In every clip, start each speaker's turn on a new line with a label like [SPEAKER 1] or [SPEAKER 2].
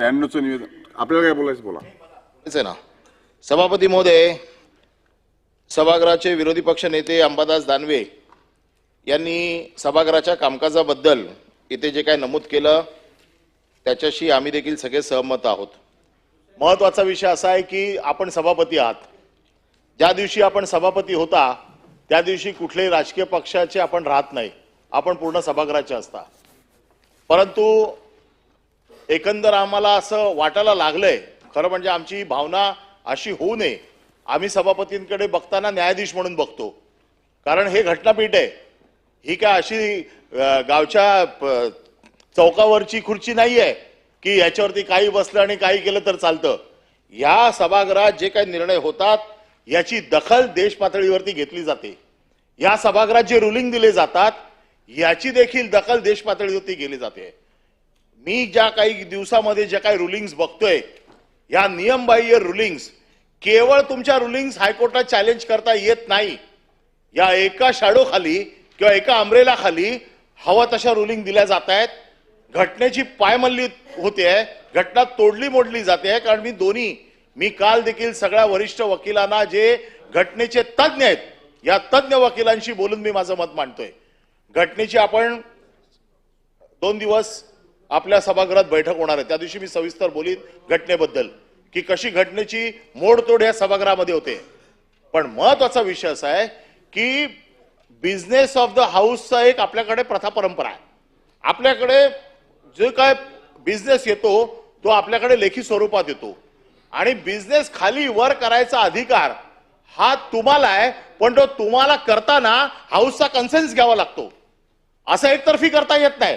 [SPEAKER 1] त्र्याण्णवचं निवेदन. आपल्याला काय बोलायचं बोला.
[SPEAKER 2] आहे ना. सभापती महोदय सभागृहाचे विरोधी पक्ष नेते अंबादास दानवे यांनी सभागृहाच्या कामकाजाबद्दल इथे जे काय नमूद केलं त्याच्याशी आम्ही देखील सगळे सहमत आहोत. महत्त्वाचा विषय असा आहे की आपण सभापती आहात. ज्या दिवशी आपण सभापती होता त्या दिवशी कुठल्याही राजकीय पक्षाचे आपण राहत नाही. आपण पूर्ण सभागृहाचे असता. परंतु एकंदर आम्हाला असं वाटायला लागलंय. खरं म्हणजे आमची भावना अशी होऊ नये. आम्ही सभापतींकडे बघताना न्यायाधीश म्हणून बघतो. कारण हे घटनापीठ आहे. ही काय अशी गावच्या प- चौकावरची खुर्ची नाही आहे की याच्यावरती काही बसलं आणि काही केलं तर चालतं. या सभागृहात जे काही निर्णय होतात याची दखल देश पातळीवरती घेतली जाते. या सभागृहात जे रुलिंग दिले जातात याची देखील दखल देश पातळीवरती गेली जाते. मी ज्या काही दिवसामध्ये ज्या काही रुलिंग्स बघतोय या नियमबाह्य रुलिंग्स केवळ तुमच्या रुलिंग्स हायकोर्टात चॅलेंज करता येत नाही. या एका शॅडोखाली किंवा एका अंब्रेलाखाली हवा तशा रुलिंग दिल्या जात आहेत घटनेची पायमल्ली होते आहे घटना तोडली मोडली जाते आहे कारण मी दोन्ही मी काल देखील सगळ्या वरिष्ठ वकिलांना जे घटनेचे तज्ज्ञ आहेत या तज्ज्ञ वकिलांशी बोलून मी माझं मत मांडतोय. घटनेची आपण दोन दिवस आपल्या सभागृहात बैठक होणार आहे. त्या दिवशी मी सविस्तर बोलीन घटनेबद्दल की कशी घटनेची मोडतोड या सभागृहामध्ये होते. पण महत्त्वाचा विषय असा आहे की बिझनेस ऑफ द हाऊसचा एक आपल्याकडे प्रथा परंपरा आहे. आपल्याकडे जो काय बिझनेस येतो तो आपल्याकडे लेखी स्वरूपात येतो. आणि बिझनेस खाली वर करायचा अधिकार हा तुम्हाला आहे पण तो तुम्हाला करताना हाऊसचा कन्सेन्स घ्यावा लागतो. असं एकतर्फी करता येत नाही.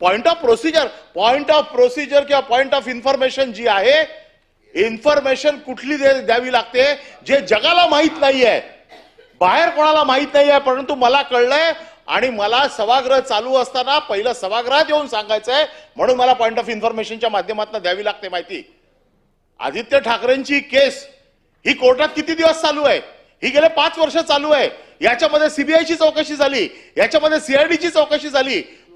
[SPEAKER 2] point of procedure point of procedure किंवा पॉइंट ऑफ इन्फॉर्मेशन जी आहे इन्फॉर्मेशन कुठली दे- द्यावी लागते जे जगाला माहीत नाहीये. बाहेर कोणाला माहीत नाहीये परंतु मला कळलंय आणि मला सभागृह चालू असताना पहिलं सभागृहात येऊन सांगायचंय म्हणून मला पॉइंट ऑफ इन्फॉर्मेशनच्या माध्यमातून द्यावी लागते माहिती. आदित्य ठाकरेंची केस ही कोर्टात किती दिवस चालू आहे? ही गेले पाच वर्ष चालू आहे. याच्यामध्ये सीबीआयची चौकशी झाली याच्यामध्ये सीआयडीची चौकशी झाली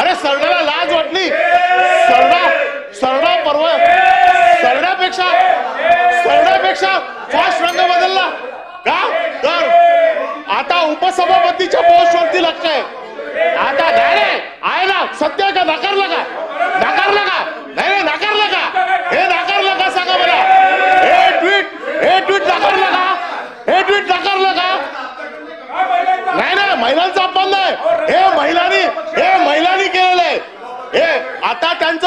[SPEAKER 2] अरे सरड्याला लाज वाटली. सरडा सरडा पर्व. सरड्यापेक्षा सरड्यापेक्षा फास्ट रंग बदलला. का? तर आता उपसभापतीच्या पोस्टवरती लक्ष आहे आता नाही नाही, आहे ना सत्य आहे का नाकारलं का नाकारलं का नाही नाही नाकारलं का हे नाकारलं का सांगा मला हे ट्विट हे ट्विट नाकारलं का हे ट्विट नाकारलं का नाही नाही महिलांचा अपमान नाही हे महिलांनी हे महिलांनी केलेलं आहे हे आता त्यांचं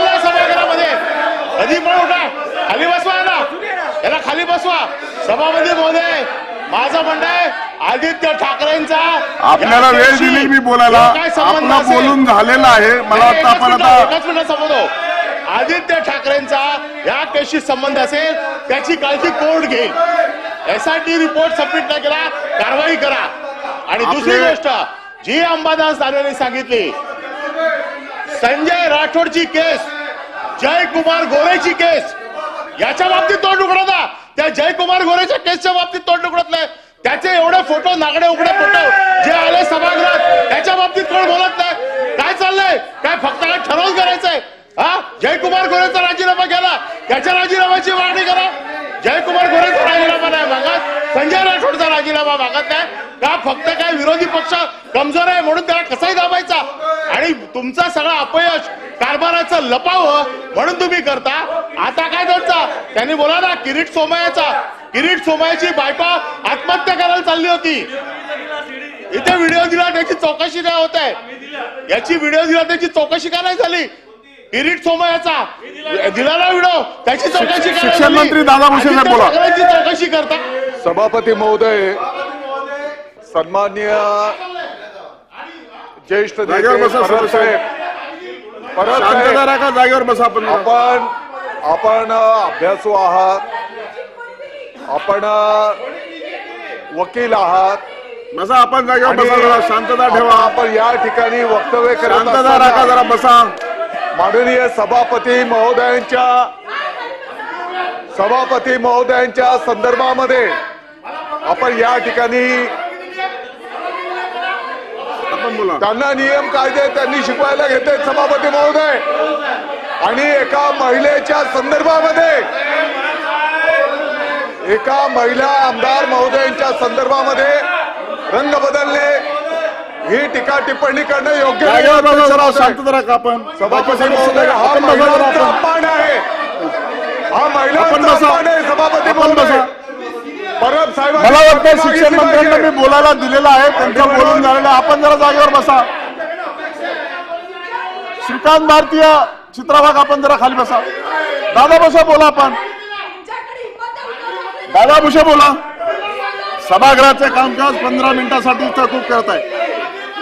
[SPEAKER 2] कधी पण उठा. खाली बसवा ना याला खाली बसवा. सभापती महोदय माझं म्हणणं आहे. आदित्य ठाकरेंचा.
[SPEAKER 1] आपल्याला
[SPEAKER 2] या
[SPEAKER 1] वेळ दिली मी बोलायला.
[SPEAKER 2] काय संबंध
[SPEAKER 1] आपलं
[SPEAKER 2] असेल-
[SPEAKER 1] बोलून झालेलं आहे. मला
[SPEAKER 2] नाही,
[SPEAKER 1] वाटतं
[SPEAKER 2] एकच
[SPEAKER 1] आपण
[SPEAKER 2] मिनिटं,
[SPEAKER 1] आता
[SPEAKER 2] एकच मिनिट समजतो आदित्य ठाकरेंचा या केसशी संबंध असेल त्याची काळजी कोर्ट घेईल? एसआयटी रिपोर्ट सबमिट नाही केला कारवाई करा. आणि दुसरी
[SPEAKER 1] आपले-
[SPEAKER 2] गोष्ट जी अंबादास दानवेने सांगितली संजय राठोडची केस जयकुमार गोरेची केस. याच्या बाबतीत तोंड उघडता त्या जयकुमार गोरेच्या केसच्या बाबतीत तोंड उघडत नाही. त्याचे एवढे फोटो नागडे उघडे फोटो जे आले सभागृहात त्याच्या बाबतीत कोण बोलत नाही. काय चाललंय? काय फक्त काय ठरवून करायचंय हा जयकुमार गोरेचा राजीनामा केला त्याच्या राजीनाम्याची मागणी करा जयकुमार गोरेचा राजीनामा नाही मागत संजय राठोडचा राजीनामा मागत नाही का फक्त काय विरोधी पक्ष कमजोर आहे म्हणून त्याला कसाही दाबायचा आणि तुमचा सगळा अपयश कारभाराचं लपावं म्हणून तुम्ही करता आता काय करता त्यांनी बोला ना किरीट सोमयाचा. किरीट सोमयाची बायको आत्महत्या करायला चालली होती. इथे व्हिडिओ दिला त्याची चौकशी नाही होत आहे? याची व्हिडिओ दिला त्याची चौकशी का नाही झाली? किरीट सोमयाचा. दिला ना व्हिडिओ त्याची चौकशी
[SPEAKER 1] शिक्षण? मंत्री दादा भुसे बोला.
[SPEAKER 2] ठाकरेंची चौकशी करता.
[SPEAKER 3] सभापती महोदय सन्मान्य ज्येष्ठ
[SPEAKER 1] राखा जागेवर बसा आपण
[SPEAKER 3] आपण अभ्यासू आहात. आपण वकील आहात.
[SPEAKER 1] बसा आपण जागेवर बसा जरा शांतता ठेवा.
[SPEAKER 3] आपण या ठिकाणी वक्तव्य करत
[SPEAKER 1] शांतता राखा जरा बसा.
[SPEAKER 3] माननीय सभापती महोदयांच्या सभापती महोदयांच्या संदर्भामध्ये आपण या ठिकाणी त्यांना नियम कायदे त्यांनी शिकवायला घेते सभापती महोदय. आणि एका महिलेच्या संदर्भामध्ये एका महिला आमदार महोदयांच्या संदर्भामध्ये रंग बदलणे ही टीका टिप्पणी करणं योग्य
[SPEAKER 1] आपण
[SPEAKER 3] सभापती महोदय हा महिलांचा. अपमान आहे हा महिलांचा
[SPEAKER 1] बसा.
[SPEAKER 3] अपमान आहे सभापती महोदय. परब साहेबांनी
[SPEAKER 1] मला वाटतं शिक्षण मंत्र्यांना. मी बोलायला दिलेलं आहे त्यांचं
[SPEAKER 3] आणि
[SPEAKER 1] बोलून झालेलं आपण जरा जागेवर बसा श्रीकांत भारतीय चित्राभाग आपण जरा खाली बसा. दादा बसा बोला आपण. दादा बोला. सभागृहाचे कामकाज पंधरा मिनिटासाठी तहकूब करत आहे